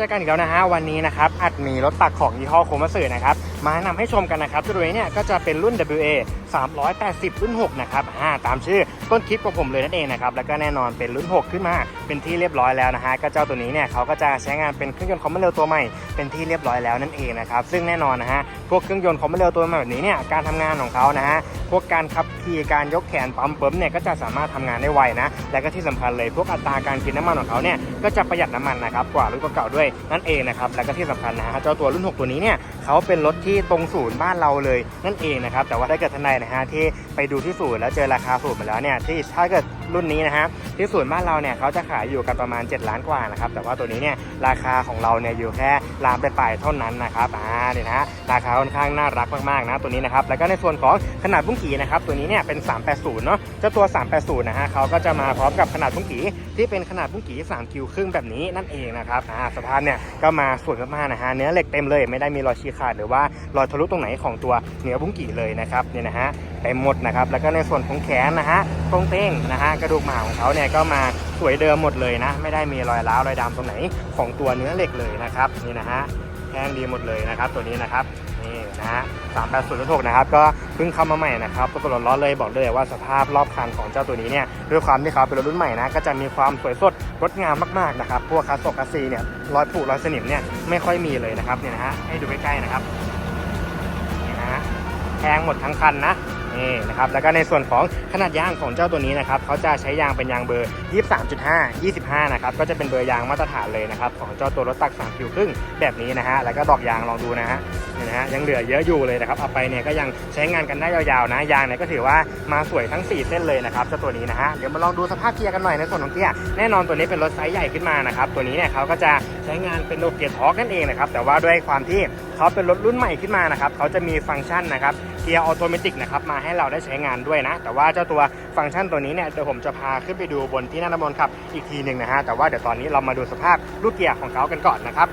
จอกันอีกแล้วนะฮะวันนี้นะครับอัดมีรถตักของยี่ห้อโคมัสึนะครับ มาแนะนำให้ชมกันนะครับตัวนี้เนี่ยก็จะเป็นรุ่น WA 380 รุ่น 6 นะครับอ่าตามชื่อต้นคลิปของผมเลยนั่นเองนะครับ แล้วก็แน่นอนเป็นรุ่น 6 ขึ้นมา เป็นที่เรียบร้อยแล้วนะฮะ ก็เจ้าตัวนี้เนี่ยเขาก็จะใช้งานเป็นเครื่องยนต์คอมเมเร็วตัวใหม่ เป็นที่เรียบร้อยแล้วนั่นเองนะครับ ซึ่งแน่นอนนะฮะ พวกเครื่องยนต์คอมเมเร็วตัวใหม่แบบนี้เนี่ย การทำงานของเขานะฮะ พวกการขับขี่ การยกแขนปั๊มเปิมเนี่ยก็จะสามารถทำงานได้ไวนะ และก็ที่สำคัญเลยพวกอัตราการกินน้ำมันของเขาเนี่ย ก็จะประหยัดน้ำมันนะครับ กว่ารุ่นเก่าๆด้วยนั่นเองนะครับ แล้วก็ที่สำคัญนะฮะ เจ้าตัวรุ่น 6 ตัวนี้เนี่ยเขาเป็นรถทตรงศูนย์บ้านเราเลยนั่นเองนะครับแต่ว่าถ้าเกิดท่านใดนะฮะที่ไปดูที่ศูนย์แล้วเจอราคาศูนย์มาแล้วเนี่ยที่ถ้าเกิดรุ่นนี้นะฮะที่ศูนย์บ้านเราเนี่ยเขาจะขายอยู่กันประมาณ 7 ล้านกว่านะครับแต่ว่าตัวนี้เนี่ยราคาของเราเนี่ยอยู่แค่ล้านปลายเท่านั้นนะครับอ่านี่นะฮะราคาค่อนข้างน่ารักมากๆนะตัวนี้นะครับแล้วก็ในส่วนของขนาดบุ้งกี่นะครับตัวนี้เนี่ยเป็น 380 เนาะเจ้าตัว 380 นะฮะเขาก็จะมาพร้อมกับขนาดบุ้งกี่ที่เป็นขนาดบุ้งกี่3คิวครึ่งแบบนี้นั่นเองนะครับอ่าสภาพเนี่ยก็มาสวยมากๆนะฮะเนื้อเหล็กเต็มเลยไม่ได้มีรอยฉีกขาดหรือว่ารอยทะลุตรงไหนของตัวเนื้อบุ้งกี่เลยนะครับเนี่ยนะฮะเต็มหมดนะครับแล้วก็ในส่วนของแขนนะฮะตรงเต้งนะฮะกระดูกหมาของเขาเนี่ยก็มาสวยเดิมหมดเลยนะ ไม่ได้มีรอยร้าวรอยดำตรงไหนของตัวเนื้อเหล็กเลยนะครับนี่นะฮะแห้งดีหมดเลยนะครับ ตัวนี้นะครับนี่นะฮะ380นะครับก็เพิ่งเข้ามาใหม่นะครับตัวรถล้อเลยบอกเลยว่าสภาพรอบคันของเจ้าตัวนี้เนี่ยด้วยความที่เขาเป็นรถรุ่นใหม่นะก็จะมีความสวยสดงดงามมากๆนะครับพวกคาสกคาซีเนี่ยรอยผุรอยสนิมเนี่ยไม่ค่อยมีเลยนะครับเนี่ยนะฮะให้ดูใกล้ๆนะครับ แพงหมดทั้งคันนะนี่นะครับแล้วก็ในส่วนของขนาดยางของเจ้าตัวนี้นะครับเขาจะใช้ยางเป็นยางเบอร์ 23.5 25 นะครับก็จะเป็นเบอร์ยางมาตรฐานเลยนะครับของเจ้าตัวรถตัก3คิวครึ่งแบบนี้นะฮะแล้วก็ดอกยางลองดูนะฮะนี่นะฮะยังเหลือเยอะอยู่เลยนะครับเอาไปเนี่ยก็ยังใช้งานกันได้ยาวๆนะยางเนี่ยก็ถือว่ามาสวยทั้ง 4 เส้นเลยนะครับเจ้าตัวนี้นะฮะเดี๋ยวมาลองดูสภาพเกียร์กันหน่อยในส่วนของเกียร์แน่นอนตัวนี้เป็นรถไซส์ใหญ่ขึ้นมานะครับตัวนี้เนี่ยเขาก็จะ ช้งานเป็นโลเกียร์ทอกนั่นเองนะครับแต่ว่าด้วยความที่เขาเป็นรถรุ่นใหม่ขึ้นมานะครับเขาจะมีฟังก์ชันนะครับเกียร์ออโตเมติกนะครับมาให้เราได้ใช้งานด้วยนะ แต่ว่าเจ้าตัวฟังก์ชันตัวนี้เนี่ยเดี๋ยวผมจะพาขึ้นไปดูบนที่นั่น้ำมันขับอีกทีหนึ่งนะฮะแต่ว่าเดี๋ยวตอนนี้เรามาดูสภาพลูกเกียร์ของเขากันก่อนนะครับ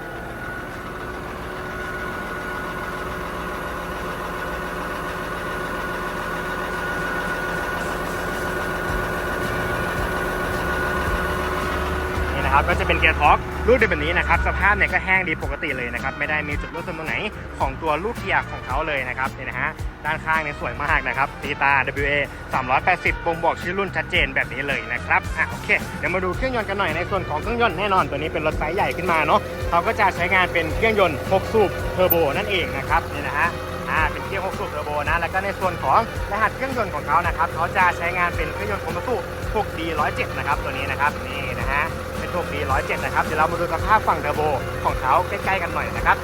นะครับก็จะเป็นเกียร์ท็อกลูกเดินแบบนี้นะครับสภาพเนี่ยก็แห้งดีปกติเลยนะครับไม่ได้มีจุดรั่วซึมตรงไหนของตัวลูกเกียร์ของเขาเลยนะครับนี่นะฮะด้านข้างเนี่ยสวยมากนะครับตีตา WA 380บ่งบอกชื่อรุ่นชัดเจนแบบนี้เลยนะครับอะโอเคเดี๋ยวมาดูเครื่องยนต์กันหน่อยในส่วนของเครื่องยนต์แน่นอนตัวนี้เป็นรถไซส์ใหญ่ขึ้นมาเนาะเขาก็จะใช้งานเป็นเครื่องยนต์6สูบเทอร์โบนั่นเองนะครับนี่นะฮะอ่าเป็นเกียร์6สูบเทอร์โบนะแล้วก็ในส่วนของรหัสเครื่องยนต์ของเขานะครับเขาจะใช้งานเป็นเครื่องยนต์โคมาสุ 6D 107 นะครับตัวนี้นะครับนี่นะฮะ เป็น 6D 107 นะครับ เดี๋ยวเรามาดูสภาพฝั่งเทอร์โบของเขาใกล้ๆกันหน่อยนะครับ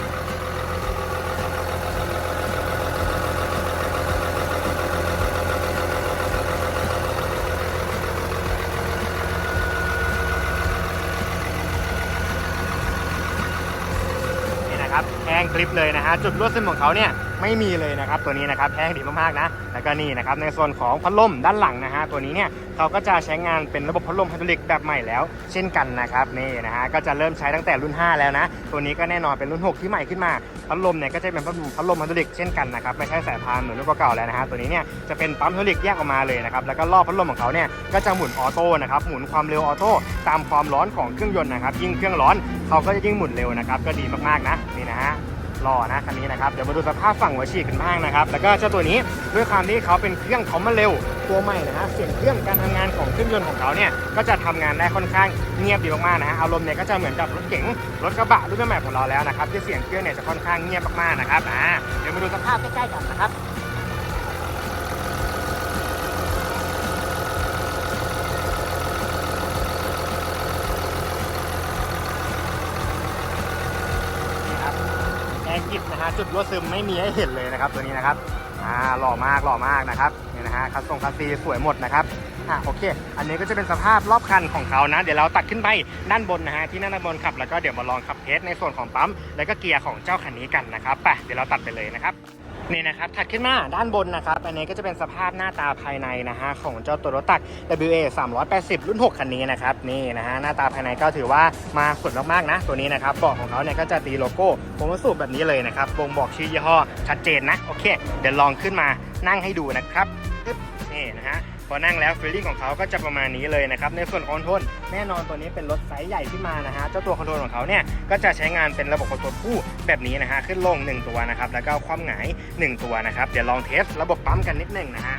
นี่นะครับแห้งกริบเลยนะฮะ จุดรั่วซึมของเขาเนี่ย ไม่มีเลยนะครับตัวนี้นะครับแห้งดีมากๆนะแล้วก็นี่นะครับในส่วนของพัดลมด้านหลังนะฮะตัวนี้เนี่ยเขาก็จะใช้งานเป็นระบบพัดลมไฮดรอลิกแบบใหม่แล้ว เช่นกันนะครับนี่นะฮะก็จะเริ่มใช้ตั้งแต่รุ่น 5 แล้วนะตัวนี้ก็แน่นอนเป็นรุ่น 6 ที่ใหม่ขึ้นมาพัดลมเนี่ยก็จะเป็นพัดลมพัดลมไฮดรอลิกเช่นกันนะครับไม่ใช่สายพานเหมือนรุ่นเก่าๆแล้วนะฮะตัวนี้เนี่ยจะเป็นปั๊มไฮดรอลิกแยกออกมาเลยนะครับแล้วก็รอบพัดลมของเขาเนี่ยก็จะหมุนออโต้นะครับหมุนความเร็วออโต้ตามความร้อนของเครื่องยนต์นะครับยิ่งเครื่องร้อนเขาก็จะยิ่งหมุนเร็วนะครับก็ดีมากๆนะนี่นะฮะ หล่อนะคันนี้นะครับเดี๋ยวมาดูสภาพฝั่งหัวฉีดกันบ้างนะครับแล้วก็เจ้าตัวนี้ด้วยความที่เขาเป็นเครื่องคอมมาเร็วตัวใหม่นะฮะเสียงเครื่องการทำงานของเครื่องยนต์ของเขาเนี่ยก็จะทำงานได้ค่อนข้างเงียบดีมากๆนะฮะอารมณ์เนี่ยก็จะเหมือนกับรถเก๋งรถกระบะรุ่นใหม่ของเราแล้วนะครับที่เสียงเครื่องเนี่ยจะค่อนข้างเงียบมากๆนะครับอ่าเดี๋ยวมาดูสภาพใกล้ๆกันนะครับ นี่ครับแอร์กิบ นะจุดรั่วซึมไม่มีให้เห็นเลยนะครับตัวนี้นะครับอ่าหล่อมากหล่อมากนะครับนี่นะฮะคัสตรงคัสซีสวยหมดนะครับอ่าโอเค อันนี้ก็จะเป็นสภาพรอบคันของเขานะ เดี๋ยวเราตัดขึ้นไปด้านบนนะฮะที่ด้านบนขับแล้วก็เดี๋ยวมาลองขับเทสในส่วนของปั๊มแล้วก็เกียร์ของเจ้าคันนี้กันนะครับไปเดี๋ยวเราตัดไปเลยนะครับ นี่นะครับถัดขึ้นมาด้านบนนะครับ อันนี้ก็จะเป็นสภาพหน้าตาภายในนะฮะของเจ้าตัวรถตัก WA 380 รุ่น 6 คันนี้นะครับนี่นะฮะหน้าตาภายในก็ถือว่ามาสวยมากๆนะ ตัวนี้นะครับเบาะของเขาเนี่ยก็จะตีโลโก้โคมสูบแบบนี้เลยนะครับบ่งบอกชื่อยี่ห้อชัดเจนนะโอเค เดี๋ยวลองขึ้นมานั่งให้ดูนะครับนี่นะฮะ อนั่งแล้วฟีลลิ่งของเขาก็จะประมาณนี้เลยนะครับในส่วนคอนโทรลแน่นอนตัวนี้เป็นรถไซส์ใหญ่ที่มานะฮะเจ้าตัวคอนโทรลของเขาเนี่ยก็จะใช้งานเป็นระบบคอนโทรลคู่แบบนี้นะฮะขึ้นลง 1 ตัวนะครับแล้วก็ความหงาย 1 ตัวนะครับเดี๋ยวลองเทสระบบปั๊มกันนิดหนึ่งนะฮะ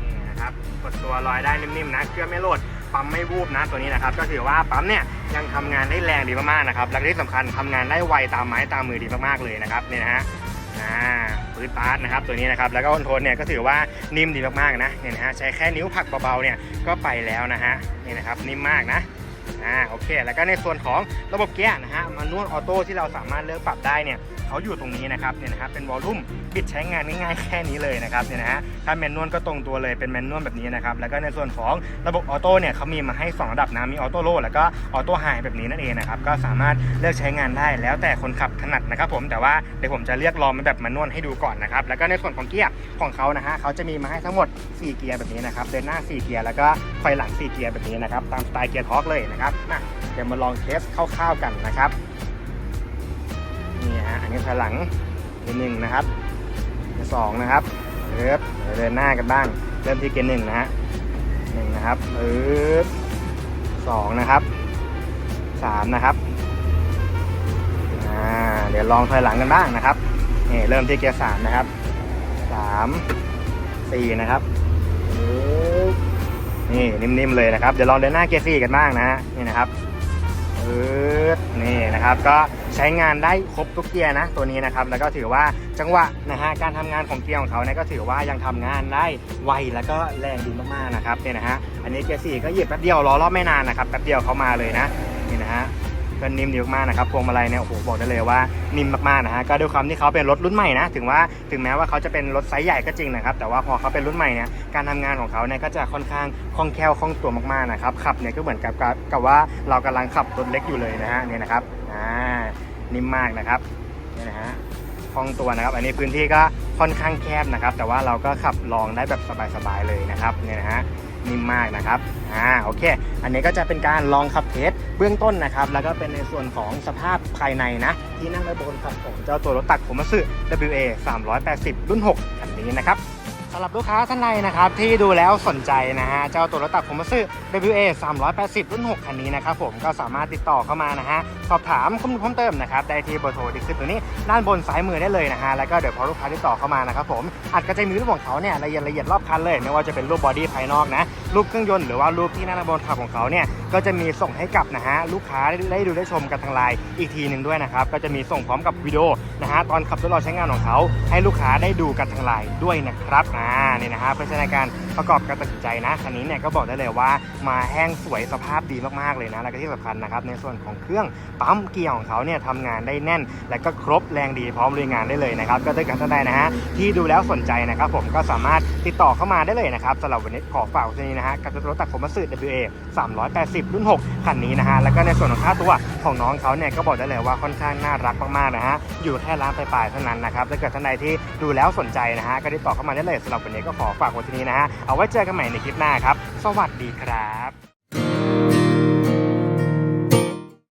นี่นะครับกดตัวลอยได้นิ่มๆนะเครื่องไม่โหลดปั๊มไม่วูบนะตัวนี้นะครับก็ถือว่าปั๊มเนี่ยยังทำงานได้แรงดีมากๆนะครับและที่สำคัญทำงานได้ไวตามไม้ตามมือดีมากๆเลยนะครับเนี่ยนะฮะ อ่าปืนปาร์ตนะครับตัวนี้นะครับแล้วก็คอนโทรลเนี่ยก็ถือว่านิ่มดีมากๆนะเนี่ยนะฮะใช้แค่นิ้วผักเบาๆเนี่ยก็ไปแล้วนะฮะนี่นะครับนิ่มมากนะ อ่าโอเค แล้วก็ในส่วนของระบบเกียร์นะฮะมานวลออโต้ที่เราสามารถเลือกปรับได้เนี่ยเขาอยู่ตรงนี้นะครับเนี่ยนะครับเป็นวอลลุ่มบิดใช้งานง่ายๆแค่นี้เลยนะครับเนี่ยนะฮะถ้าแมนนวลก็ตรงตัวเลยเป็นแมนนวลแบบนี้นะครับแล้วก็ในส่วนของระบบออโต้เนี่ยเขามีมาให้สองระดับนะมีออโต้โลแล้วก็ออโต้ไฮแบบนี้นั่นเองนะครับก็สามารถเลือกใช้งานได้แล้วแต่คนขับถนัดนะครับผมแต่ว่าเดี๋ยวผมจะเรียกลองเป็นแบบแมนนวลให้ดูก่อนนะครับแล้วก็ในส่วนของเกียร์ของเขานะฮะเขาจะมีมาให้ทั้งหมด 4 เกียร์แบบนี้นะครับเดินหน้า 4 เกียร์แล้วก็ถอยหลัง 4 เกียร์แบบนี้นะครับตามสไตล์เกียร์ทอร์กเลยนะครับมาเดี๋ยวมาลองเทสคร่าวๆกันนะครับนี่ฮะอันนี้ถอยหลังเกียร์หนึ่งนะครับเกียร์สองนะครับเริ่มเรียนหน้ากันบ้าง เริ่มที่เกียร์หนึ่งนะฮะหนึ่งนะครับปึ๊บสองนะครับสามนะครับอ่าเดี๋ยวลองถอยหลังกันบ้างนะครับนี่เริ่มที่เกียร์สามนะครับสามสี่นะครับปึ๊บ นี่นิ่มๆเลยนะครับ เดี๋ยวลองเดินหน้าเกียร์สี่กันบ้างนะฮะนี่นะครับนี่นะครับก็ใช้งานได้ครบทุกเกียร์นะตัวนี้นะครับแล้วก็ถือว่าจังหวะนะฮะการทำงานของเกียร์ของเขาเนี่ยก็ถือว่ายังทำงานได้ไวแล้วก็แรงดีมากๆนะครับเนี่ยนะฮะอันนี้เกียร์สี่ก็เหยียบแป๊บเดียวล้อรอบไม่นานนะครับแป๊บเดียวเขามาเลยนะนี่นะฮะ ก็นิ่มดีมากๆนะครับพวงมาลัยเนี่ยโอ้โหบอกได้เลยว่านิ่มมากๆนะฮะก็ด้วยความที่เขาเป็นรถรุ่นใหม่นะถึงว่าถึงแม้ว่าเขาจะเป็นรถไซส์ใหญ่ก็จริงนะครับแต่ว่าพอเขาเป็นรุ่นใหม่เนี่ยการทำงานของเขาเนี่ยก็จะค่อนข้างคล่องแคล่วคล่องตัวมากๆนะครับขับเนี่ยก็เหมือนกับกับว่าเรากำลังขับรถเล็กอยู่เลยนะฮะเนี่ยนะครับอ่านิ่มมากนะครับเนี่ยนะฮะ คล่องตัวนะครับ อันนี้พื้นที่ก็ค่อนข้างแคบนะครับ แต่ว่าเราก็ขับลองได้แบบสบายๆเลยนะครับเนี่ยนะฮะนิ่มมากนะครับ อ่า โอเค อันนี้ก็จะเป็นการลองขับเทสเบื้องต้นนะครับ แล้วก็เป็นในส่วนของสภาพภายในนะ ที่นั่งด้านบนขับของเจ้าตัวรถตักผมมาสึ WA 380 รุ่น 6 คันนี้นะครับ สำหรับลูกค้าท่านใดนะครับ ที่ดูแล้วสนใจนะฮะ เจ้าตัวรถตักผมมาซื้อ WA 380 รุ่น 6 คันนี้นะครับผมก็สามารถติดต่อเข้ามานะฮะ สอบถามข้อมูลเพิ่มเติมนะครับ ได้ที่เบอร์โทรที่ขึ้นตัวนี้ ด้านบนซ้ายมือได้เลยนะฮะ แล้วก็เดี๋ยวพอลูกค้าติดต่อเข้ามานะครับผมอัดกระจายมีรูปของเขาเนี่ยละเอียดละเอียดรอบคันเลย ไม่ว่าจะเป็นรูปบอดี้ภายนอกนะรูปเครื่องยนต์หรือว่ารูปที่หน้าบนขับของเขาเนี่ยก็จะมีส่งให้กับนะฮะลูกค้าได้ดูได้ชมกันทางไลน์อีกทีหนึ่งด้วยนะครับก็จะมีส่งพร้อมกับวิดีโอนะฮะตอนขับทดลองใช้งานของเขา ให้ลูกค้าได้ดูกันทางไลน์ด้วยนะครับอ่านี่นะฮะเพื่อใช้ในการ ประกอบการตัดสินใจนะคันนี้เนี่ยก็บอกได้เลยว่ามาแห้งสวยสภาพดีมากๆเลยนะแล้วก็ที่สำคัญนะครับในส่วนของเครื่องปั๊มเกียร์ของเขาเนี่ยทำงานได้แน่น และก็ครบแรงดีพร้อมลุยงานได้เลยนะครับก็ถ้าเกิดท่านใดนะฮะที่ดูแล้วสนใจนะครับผมก็สามารถติดต่อเข้ามาได้เลยนะครับสำหรับวันนี้ขอฝากที่นี้นะฮะกับรถตักผมมาสื่อ WA 380 รุ่น 6 คันนี้นะฮะแล้วก็ในส่วนของค่าตัวของน้องเขาเนี่ยก็บอกได้เลยว่าค่อนข้างน่ารักมากๆนะฮะอยู่แค่ร้านปลายๆเท่านั้นนะครับถ้าเกิดท่านใดที่ดูแล้วสนใจนะฮะก็ติดต่อเข้ามาได้เลยสำหรับวันนี้ก็ขอฝากไว้ที่นี้นะฮะเอาไว้เจอกันใหม่ในคลิปหน้าครับ สวัสดีครับ